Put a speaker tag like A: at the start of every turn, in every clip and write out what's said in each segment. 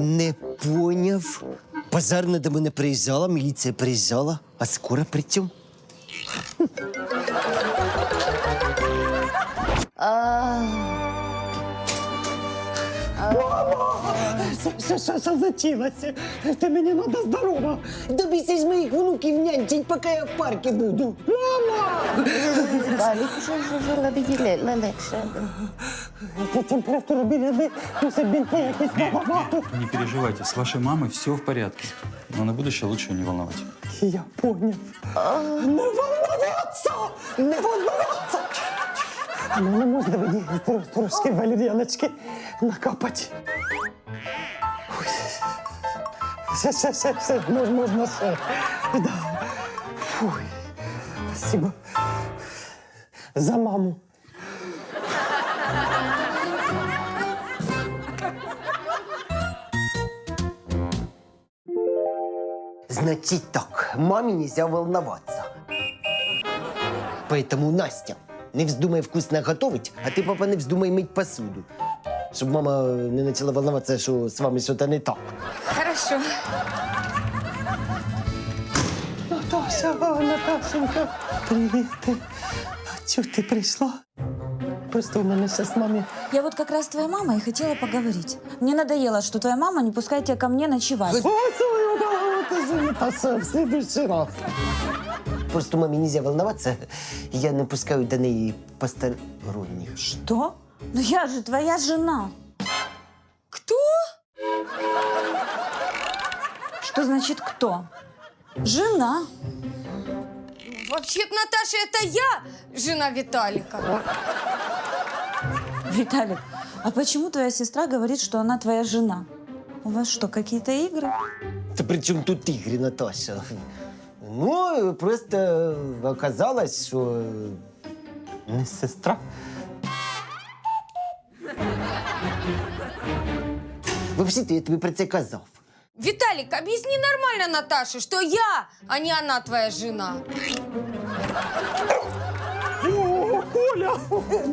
A: Не поняв. Пожарна до мене приїжджала, міліція приїжджала, а скоро при цьому.
B: Що, що, що затілося? Ти мені надо здорова.
A: Добійся з моїх внуків нянчить, поки я в парку буду.
C: Вже вже легше, легше.
B: Ти температура біля не це бінти якісь набагато.
D: Не переживайте, с вашей мамой все в порядке. Но на будущее лучше не волновать.
B: Я поняв. Не волноваться! Не волноваться! Ну, не можна мені тро- трошки валер'яночки накапати. Ой. Ще, ще, ще, ще, мож, можна ще. Да. Фуй. Спасибо. За маму.
A: Значит так, маме нельзя волноваться. Поэтому, Настя, не вздумай вкусно готовить, а ты, папа, не вздумай мыть посуду. Щоб мама не почала волноваться, що з вами щось не так.
E: Хорошо.
B: Наташа, а, Наташенька, привіт. А чого ти прийшла? Просто у мене зараз мамі
F: Я вот как раз с твоей мамой и хотела поговорить. Мне надоело, что твоя мама не пускает тебя ко мне ночевать.
B: Ой, Занятася в следующий раз.
A: Просто мамі нельзя волноваться, я не пускаю до неї посторонних.
F: Что? Ну я же твоя жена.
E: Кто?
F: Что значит кто? Жена.
E: Вообще-то, Наташа, это я, жена Виталика.
F: Виталик, а почему твоя сестра говорит, что она твоя жена? У вас что, какие-то игры?
A: Та при чому тут ігри, Наташа? Ну, просто оказалось, що
B: Не сестра.
A: Взагалі-то я тобі про це казав.
E: Виталик, объясни нормально Наташе, что я, а не она твоя жена.
B: О, Коля!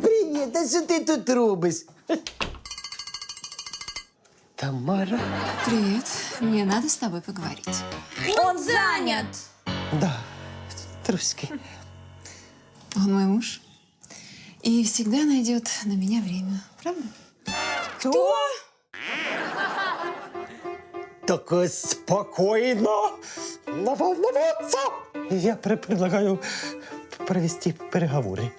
A: Привіт, а що ти тут робиш? Тамара?
G: Привет. Мне надо с тобой поговорить.
E: Он занят.
B: Да, трошки.
G: Он мой муж. И всегда найдет на меня время. Правда?
E: Кто?
B: Так е, спокійно. Не волноваться. Я пр- предлагаю провести переговори.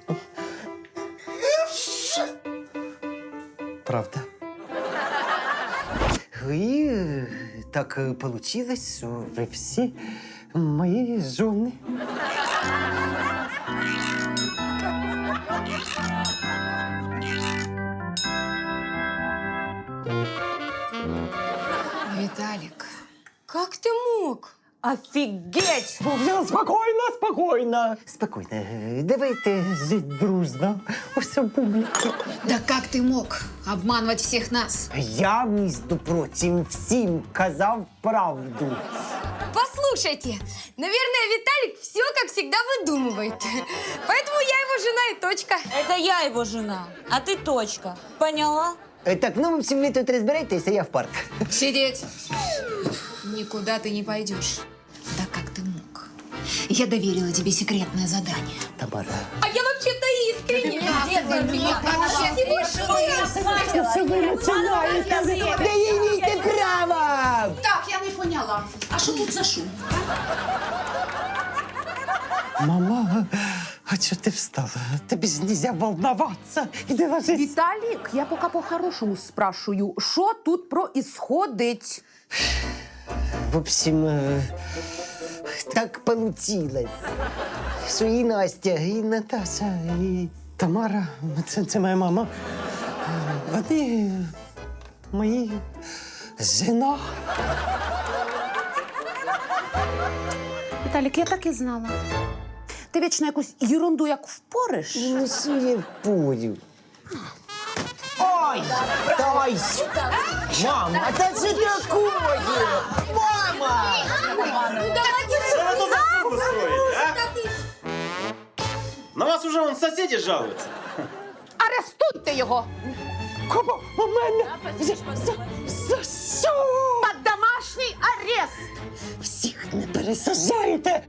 A: Правда. Так е, получилось, що
B: Ви всі мої жони.
G: Виталик.
E: Как ты мог?
F: Офигеть!
B: Все, спокійно, спокійно.
A: спокійно. е, Давайте
B: Жить дружно. Усе буде.
G: Да как ты мог обманывать всех нас?
A: Я, між прочим, всім казав правду.
E: Послушайте, наверное, Виталик все, как всегда, выдумывает. Поэтому я его жена и точка.
F: Это я его жена, а ты точка. Поняла?
A: Е, Так, ну, в общем, ви тут розбирайтеся, я в парк.
G: Сидеть. Никуда ты не пойдешь. Да как ты мог? Я доверила тебе секретное задание.
A: Тамара.
E: А я вообще-то искренне.
B: Що ви починаєте?
A: Не їдьте право!
G: Так, я не поняла. А что тут за шум?
B: Мама, а чого ти встала? Тобі ж нельзя волноваться. Іди ложись.
H: Віталік, я поки по-хорошому спрашую, що тут происходить?
A: В общем, е, так получилось, що і Настя, і Наташа, і
B: Тамара, це, це моя мама. Вони мої жена.
H: Віталік, я так і знала. Ти вічно якусь ерунду як впориш.
A: Ну, що я пою? Ой! Ой! Мама, а та що такое? Ну давайте же. потом?
I: На вас уже вон соседи жалуются.
H: Арестуйте його!
B: Кого? У мене за, що? Під домашній арест!
J: Всіх не пересажайте!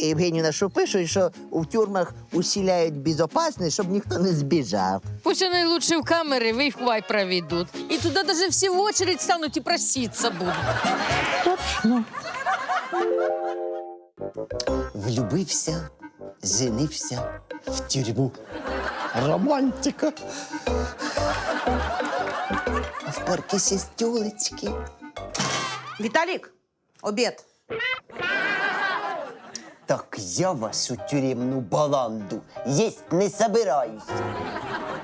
J: Євгенівна, що пишуть, що у тюрмах усіляють безопасність, щоб ніхто не збіжав.
K: Пусть они лучше в камеры в Wi-Fi проведут. И туда даже все в очередь станут и проситься будут.
A: Влюбився, женився в тюрму. Романтика. В парку ще стілечки.
F: Виталик, обед.
A: Так я вашу тюремну баланду їсть не собираюсь.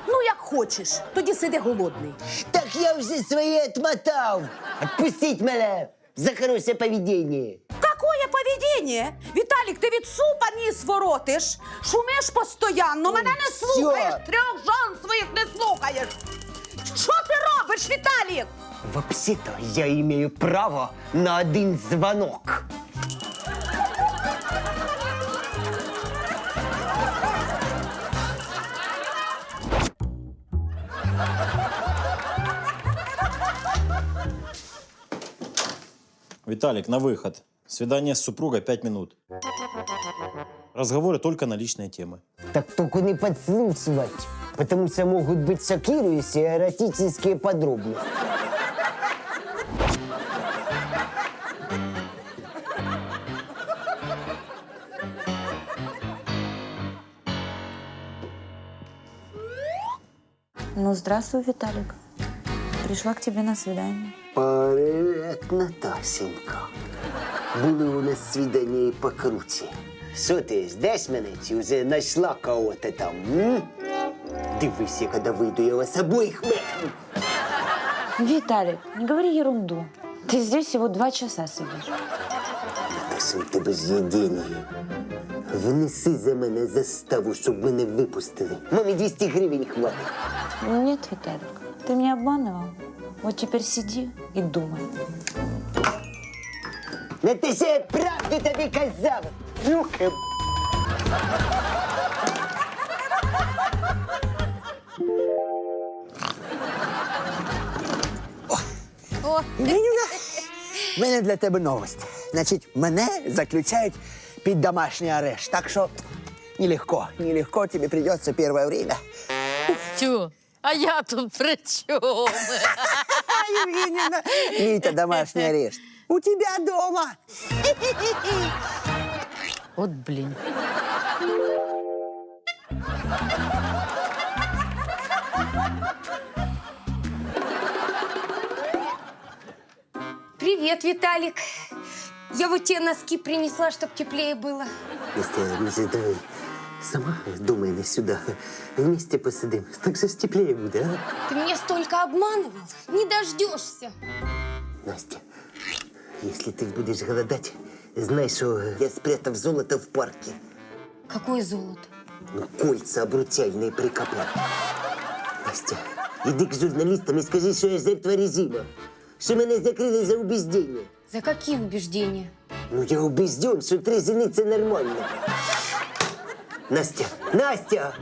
H: Ну, як хочеш, тоді сиди голодний.
A: Так я вже своє отмотав. Отпустіть мене за хороше поведіння.
H: Какое поведение? Віталік, ти від супа ніс воротиш, шумиш постоянно, мене не
A: Всьо.
H: слухаєш, трьох жон своїх не слухаєш. Що ти робиш, Віталік?
A: Вообще-то я имею право на один звонок.
I: Виталик, на выход. Свидание с супругой пять минут. Разговоры только на личные темы.
A: Так только не подслушивать, потому что могут быть шокирующие эротические подробности.
F: Ну, здравствуй, Виталик. Пришла к тебе на свидание.
A: Привет, Наташенька. Були у нас свідання і покруче. Що ти, ждеш мене чи вже знайшла кого-то там? М? Дивись, я коли вийду, я вас обоїх метну.
F: Виталик, не говори ерунду. Ты здесь всего два часа сидишь.
A: Наташа, у тебе ж є деньги. Внеси за мене заставу, щоб мене випустили. Мамі 200 гривень хватить.
F: Нет, Виталик, ты меня обманывал. Вот теперь сиди и думай.
A: Наташа, я правду тобі казав. Руки.
J: Євгенівна, в мене для тебе новость. Значить, мене заключають під домашній арешт. Так що нелегко, нелегко тебе придется первое время.
K: Тю, а я тут при чем?
J: Евгеньевна, Витя, домашний арешт. У тебя дома.
K: Вот блин.
E: Привет, Виталик. Я вот тебе носки принесла, чтоб теплее было.
A: Настя, може, давай сама до мене сюди. Вместе посидимо. Так же теплее буде, а?
E: Ты меня столько обманывал. Не дождешься.
A: Настя, если ты будешь голодать, знай, что я спрятав золото в парке.
E: Какое золото?
A: Ну, кольца обручальные прикопал. Настя, иди к журналистам и скажи, что я жертва режима. Что меня закрыли за убеждение.
E: За какие убеждения?
A: Ну, я убежден, что три жениться нормально. Настя, Настя!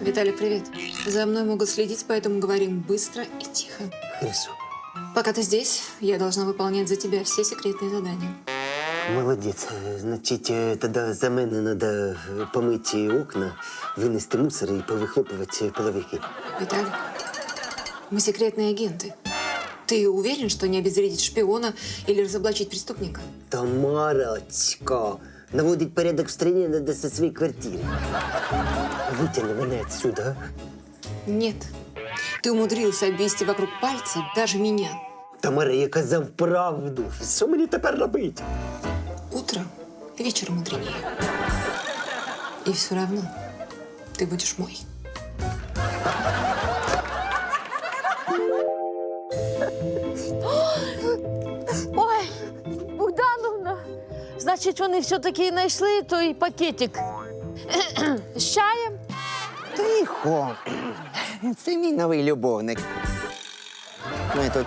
G: Виталий, привет. За мной могут следить, поэтому говорим быстро и тихо.
A: Хорошо.
G: Пока ты здесь, я должна выполнять за тебя все секретные задания.
A: Молодець. Значить, е, тоді за мене треба помити окна, винести мусор і повихлопувати половики.
G: Виталик, мы секретные агенты. Ты уверен, что не обезвредить шпиона или разоблачить преступника?
A: Тамарочка, наводить порядок в стране надо со своей квартиры. Вытяни меня отсюда, а?
G: Нет. Ты умудрился обвести вокруг пальца даже меня.
A: Тамара, я казав правду. Що мені тепер робити?
G: Утро вечером мудренее. И все равно ты будешь мой.
K: Ой, Богдановна, значить, вони все-таки знайшли той пакетик з чаєм.
J: Тихо. Це мій новий любовник. Ми тут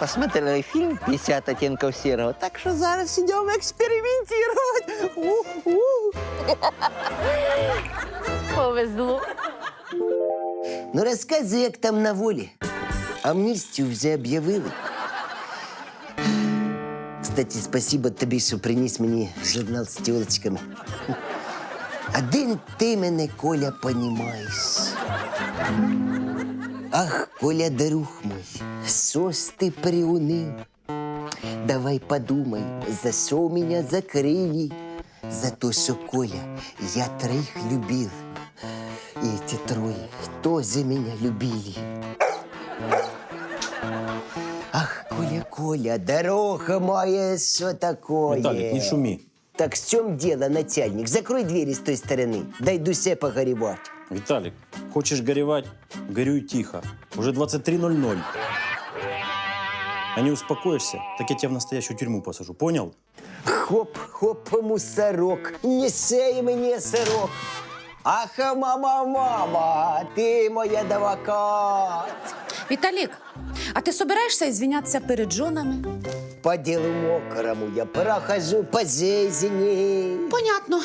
J: посмотрели фильм «50 оттенков серого», так що зараз ідемо експериментувати. У-у.
K: Повезло.
A: Ну розказуй, як там на волі. Амністію вже об'явили. Кстати, спасибо тобі, що приніс мені журнал з тілочками. Один ти мене, Коля, понімаєш. Ах, Коля, друг мой, що ж ти приунив? Давай подумай, за що меня закрили? За то, що Коля, я троих любил. И эти трое тоже меня любили. Ах, Коля, Коля, дорога моя, что такое?
I: Виталик, не шуми.
A: Так в чем дело, начальник? Закрой двери с той стороны. Дойду себе погоревать.
I: Виталик, хочешь горевать? Горюй тихо. Уже 23.00. А не успокоишься, так я тебя в настоящую тюрьму посажу. Понял?
A: Хоп, хоп, мусорок, несей мне сорок. Ах, мама, мама, ты мой адвокат.
H: Віталік, а ти собираєшся звінятися перед жонами?
A: По делу мокрому я прохожу по жизни.
H: Понятно.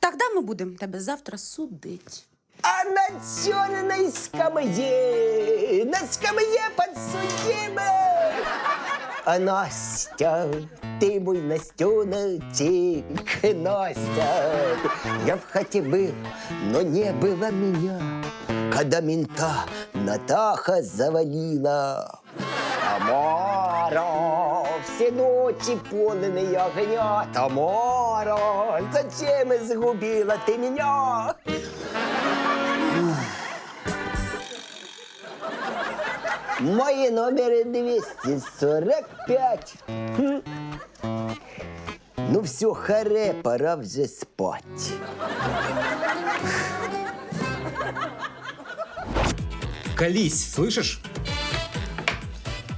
H: Тогда ми будемо тебе завтра судити.
A: А на черной скамье, на скамье подсудимых. А Настя, ты мой Настеночек, Настя. Я в хате был, но не было меня, когда мента Натаха завалила. Тамара, все ночи полные огня. Тамара, зачем изгубила ты меня? Мой номер 245. Хм. Ну все, харе, пора вже спать.
D: Колись, слышишь?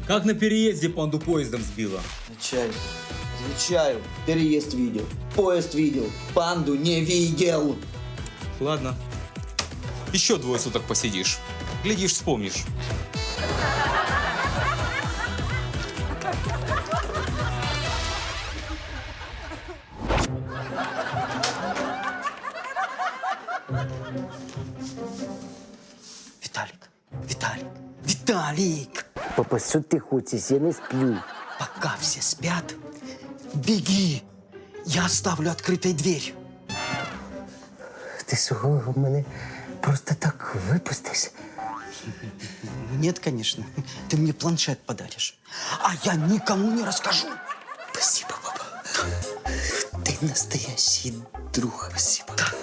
D: Как на переезде панду поездом сбила.
J: Отвечаю. Отвечаю. Переезд видел. Поезд видел. Панду не видел.
D: Ладно. Еще двое суток посидишь. Глядишь, вспомнишь.
J: Виталик!
A: Папа, що ти хочеш? Я не сплю.
J: Пока все спят, беги. Я оставлю открытой дверь.
A: Ти що, мене просто так випустиш?
J: Нет, конечно. Ты мне планшет подаришь. А я никому не расскажу.
A: Спасибо, папа. Ти настоящий друг. Спасибо.
J: Давай.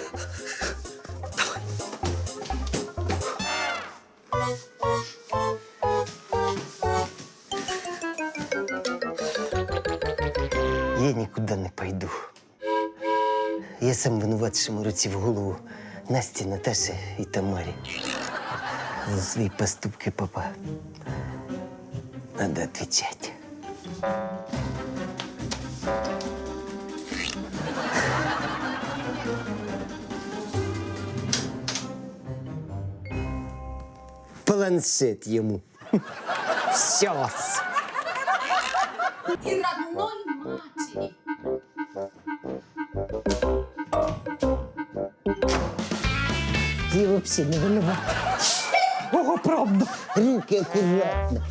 A: Я сам винуват, що руці в голову Насті, Наташі і Тамарі. За свої поступки, папа, надо отвечать. Планшет ему. Сейчас.
G: И родной матери.
A: Я вообще не виноват. Ого, правда. Руки аккуратно.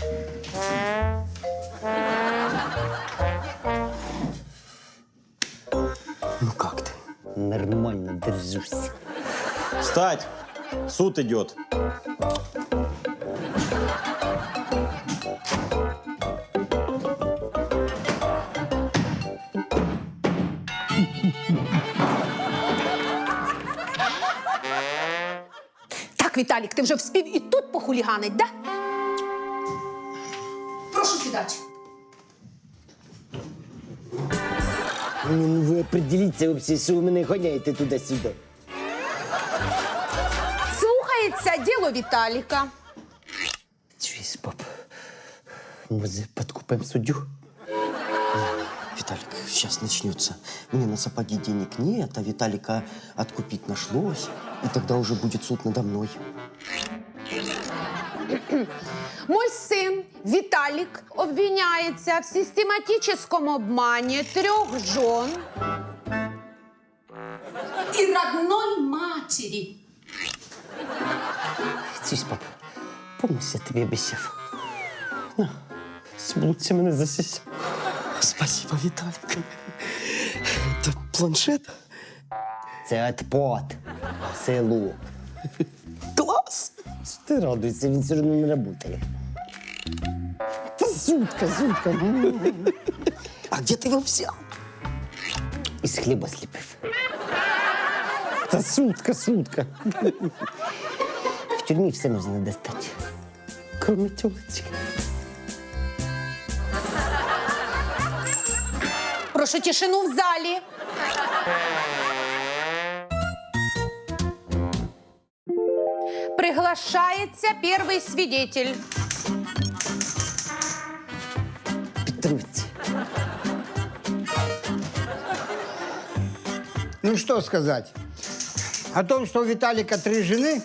J: Ну как ты?
A: Нормально держусь.
I: Встать! Суд идет.
H: Віталік, ти вже вспів і тут похуліганить, да? Прошу сідати.
A: Ну, ви определіться вообще, що ви мене гоняєте туди-сюди.
H: Слухається діло Віталіка.
A: Чуєш, пап? Може, подкупимо суддю?
J: Виталик, сейчас начнется. Мне на сапоги денег нет, а Виталика откупить нашлось. И тогда уже будет суд надо мной.
H: Мой сын Виталик обвиняется в систематическом обмане трех жен и родной матери.
B: Цись, пап, помнишь, я тобі обіцяв? На, Смуться мене засіся. Спасибо, Віталік. Це планшет?
A: Це отпот. Село.
B: Клас!
A: Ти радуйся, він все одно не працює.
B: Та сутка, сутка. А де ти його взяв?
A: Із хліба сліпив.
B: Та сутка, сутка.
A: В тюрмі все можна достати.
B: Кроме тілочки.
H: Прошу тишину в зале. Приглашается первый свидетель.
A: Петруці.
J: Ну что сказать? О том, что у Виталика три жены,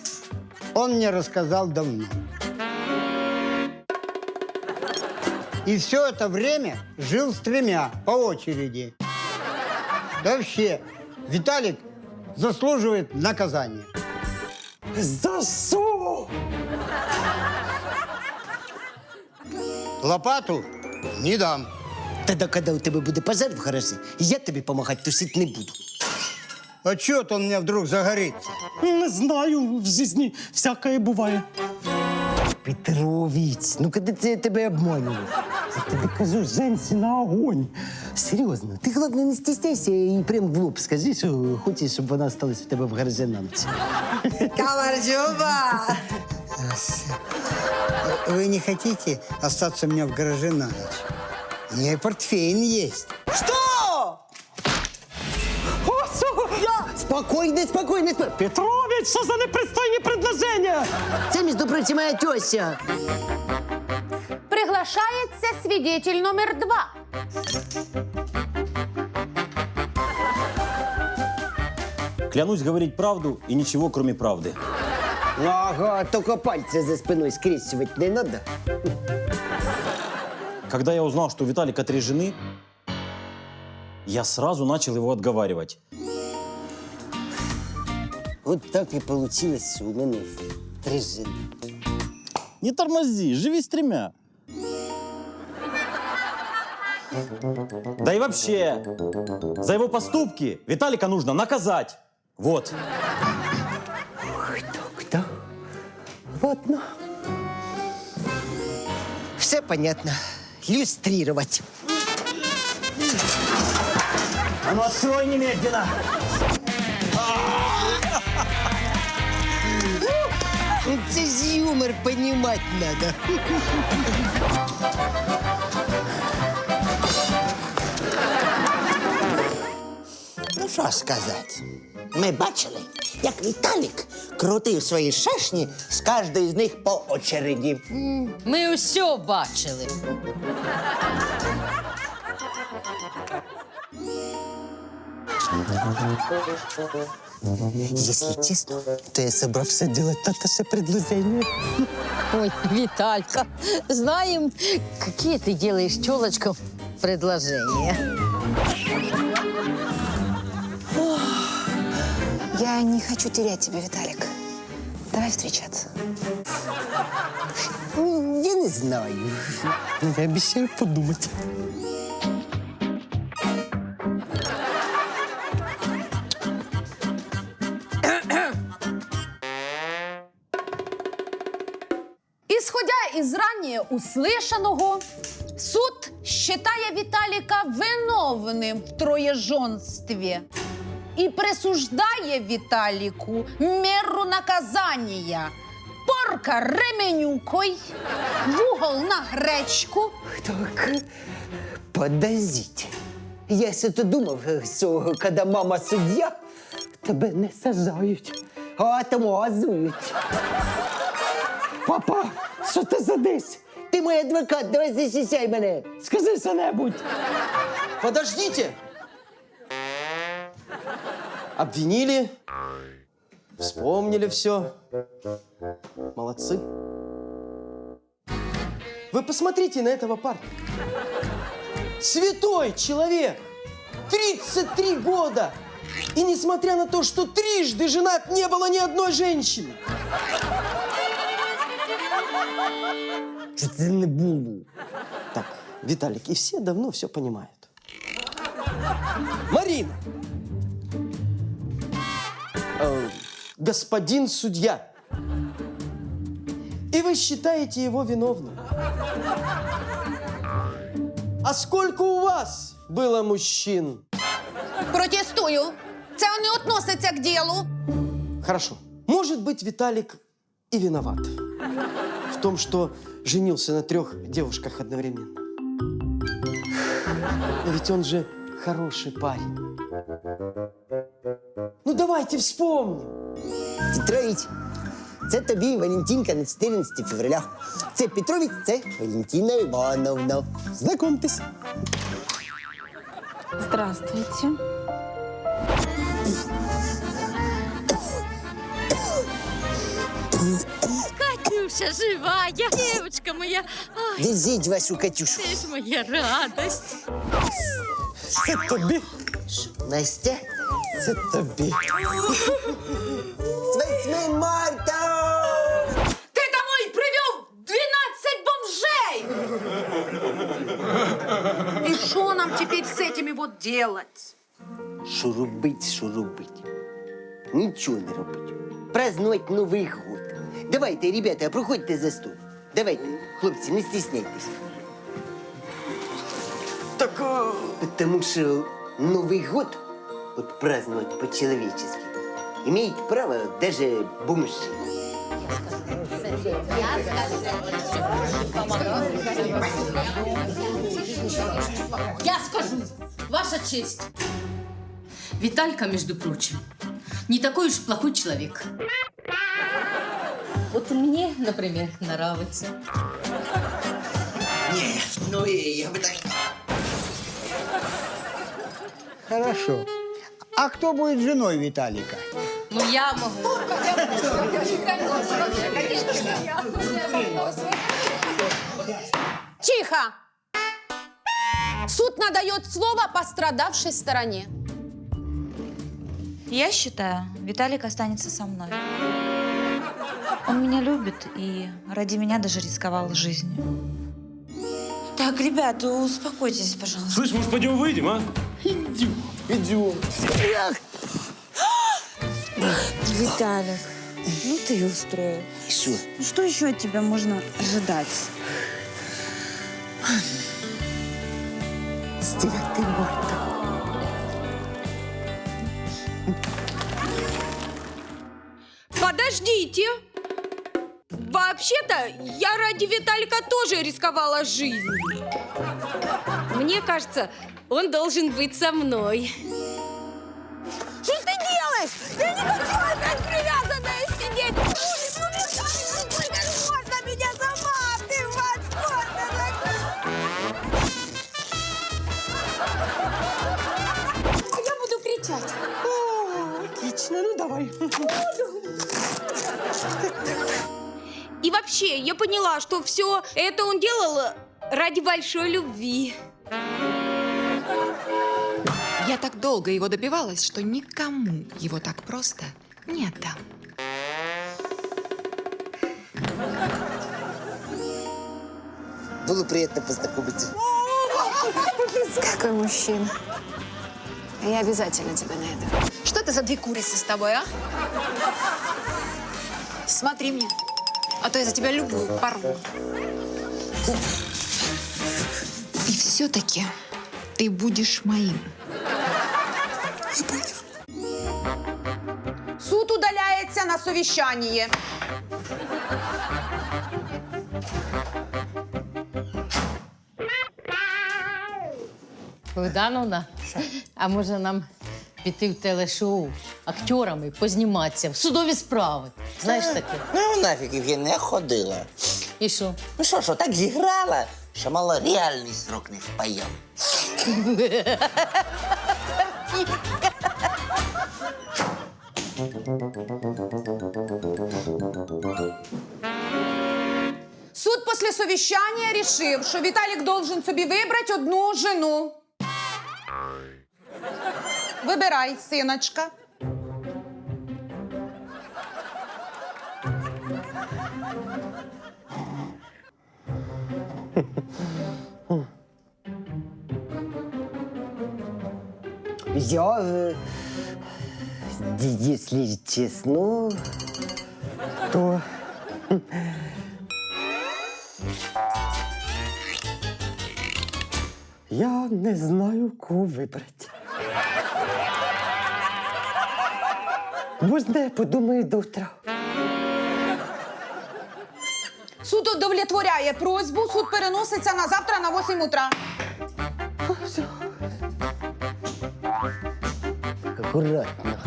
J: он мне рассказал давно. И все это время жил с тремя по очереди. Да вообще, Виталик заслуживает наказания.
B: За?
J: Лопату не дам.
A: Тоді, коли у тебе буде пожар в гаражі, я тобі допомагати тушити не буду.
J: А чё он у меня вдруг загорится?
B: Не знаю, в житті всякое буває.
A: Петрович, ну коли це я тебе обманював?
B: Я тобі кажу, женщина огонь.
A: Серйозно, ти головне не стісняйся і прям в лоб скажи, що хочеш, щоб вона осталась в тебе в гаражі на ніч.
J: Камарджоба! Вы не хотите остаться у меня в гараже на ночь? У меня и портфель есть.
A: Спокійно, спокійно, спокійно.
B: Петрович, що за непристойні предложення?
A: Це, між прочим, моя теща.
H: Приглашается свидетель номер два.
I: Клянусь говорить правду и ничего, кроме правды.
A: Ага, тільки пальці за спиною скрещувати не надо.
I: Когда я узнал, что у Виталика три жены, я сразу начал его отговаривать.
A: От так і вийшло, що у мене три жени.
I: Не тормози, живи с тремя. Да и вообще, за его поступки Виталика нужно наказать. Вот.
A: Так, да. Ладно. Все понятно. Люстрировать.
I: А ну открой немедленно.
A: Ж юмор понімати надо.
J: Ну що сказати? Ми бачили, як Віталік крутив свої шашні з кожної з них по очереді.
K: Ми усе бачили.
A: Если честно, то я собрался делать Наташе предложение.
K: Ой, Виталька, знаем, какие ты делаешь телочкам предложения.
C: Я не хочу терять тебя, Виталик. Давай встречаться.
A: Ну, Я не знаю.
B: Я обіцяю подумати.
H: Исходя из ранее услышанного, суд считая Виталика виновным в троеженстве и присуждая Виталику меру наказания порка ременюкой, в угол на гречку,
A: Так, подождите. Я все-то думав, що коли мама суддя, тебе не сажають, а отмазують.
B: Папа, що ти задись?
A: Ти мій адвокат, давай захищай мене.
B: Скажи що-небудь.
L: Подождите! Обвинили, вспомнили все. Молодцы.
B: Вы посмотрите на этого парня. Святой человек. 33 года. И несмотря на то, что трижды женат, не было ни одной женщины.
A: Це не було?
B: Так, Виталик, и все давно все понимают. Марина! Господин судья. И вы считаете его виновным. А сколько у вас было мужчин?
H: Протестую. Це не относиться к ділу.
B: Хорошо. Может быть, Виталик и виноват в том, что женился на трех девушках одновременно. Но ведь он же хороший парень. Ну давайте вспомним.
A: Петрович, це тобі Валентинка на 14 февраля. Це Петрович, це Валентина Івановна. Знайомтесь.
F: Здравствуйте.
K: Катюша живая, девочка моя. Ой,
A: Везіть вашу Катюшу.
K: ты ж моя радость.
B: Це тобі.
A: Настя,
B: Це тобі.
A: 8 марта!
H: Ти домой привів 12 бомжей! И что нам теперь с этими вот делать?
A: Що робить, що робить? Нічого не робить. Празднувати Новий год. Давайте, ребята, проходьте за стол. Давайте, хлопці, не стісняйтесь.
B: Так
A: Потому що Новий год, от праздновать по-человечески, имеет право даже бомжи.
K: Я скажу, ваша честь. Виталька, между прочим, не такой уж плохой человек. Вот мне, например, нравится.
J: Нет, Ну и я бы так... Хорошо. А кто будет женой Виталика?
K: Ну, я могу.
H: Тихо! Суд надает слово пострадавшей стороне.
F: Я считаю, Виталик останется со мной. Он меня любит и ради меня даже рисковал жизнью. Так, ребята, успокойтесь, пожалуйста.
I: Слышь, может, пойдем выйдем, а?
F: Виталик, ну ты устроил.
A: Що?
F: Ну что еще от тебя можно ожидать?
A: З 9 марта.
E: Подождите! Вообще-то, я ради Виталика тоже рисковала жизнью. Мне кажется, он должен быть со мной.
H: Что ты делаешь? Я не хочу
E: И вообще, я поняла, что все это он делал ради большой любви.
G: Я так долго его добивалась, что никому его так просто не отдам.
A: Було приємно познайомитися.
M: Какой мужчина. Я обязательно тебя найду.
G: Что это за две курицы с тобой, а? Смотри мне, а то я за тебя любую порву. И все-таки ты будешь моим.
H: Суд удаляется на совещание.
K: Богдановна, а може нам піти в телешоу акторами позніматися в судові справи? Знаєш таке?
J: Ну, нафіг, Євгенія, ходила.
K: І що?
J: Ну що, що, так зіграла, що мало реальний срок не впаяв.
H: Суд після совіщання рішив, що Віталік должен собі вибрати одну жену. Вибирай, синочка.
A: Я, э, д- если честно, то... Я не знаю, кого вибрати. Можна я подумаю до утра?
H: Суд удовлетворяє просьбу, суд переноситься на завтра на 8 утра.
A: Аккуратно.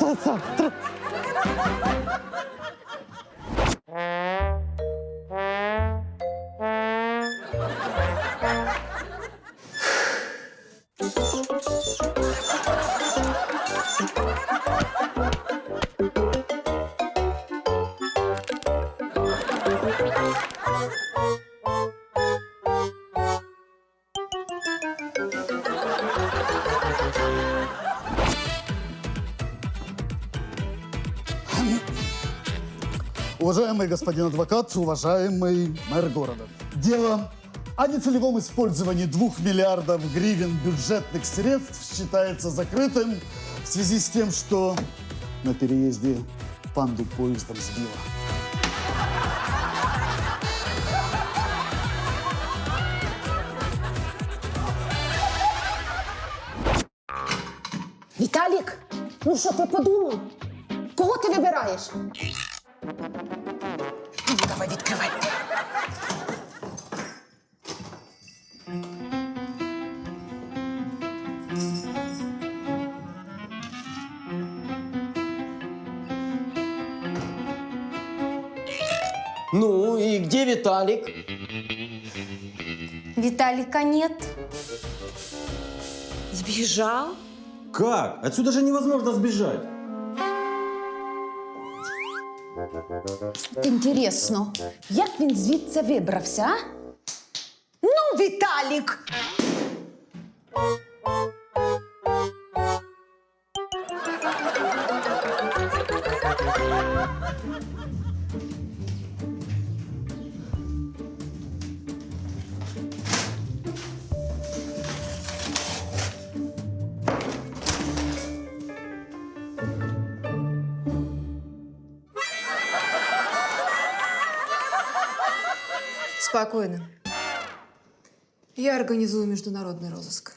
B: До завтра.
N: Уважаемый господин адвокат, уважаемый мэр города. Дело о нецелевом использовании двух миллиардов гривен бюджетных средств считается закрытым в связи с тем, что на переезде панду поездом сбила.
H: Віталік, ну що ти подумав? Кого ти вибираєш?
L: Виталик?
E: Виталика нет. Сбежал?
I: Как? Отсюда же невозможно сбежать.
H: Інтересно, як він звідси вибрався, а? Ну, Віталік!
G: Спокойно. Я организую международный розыск.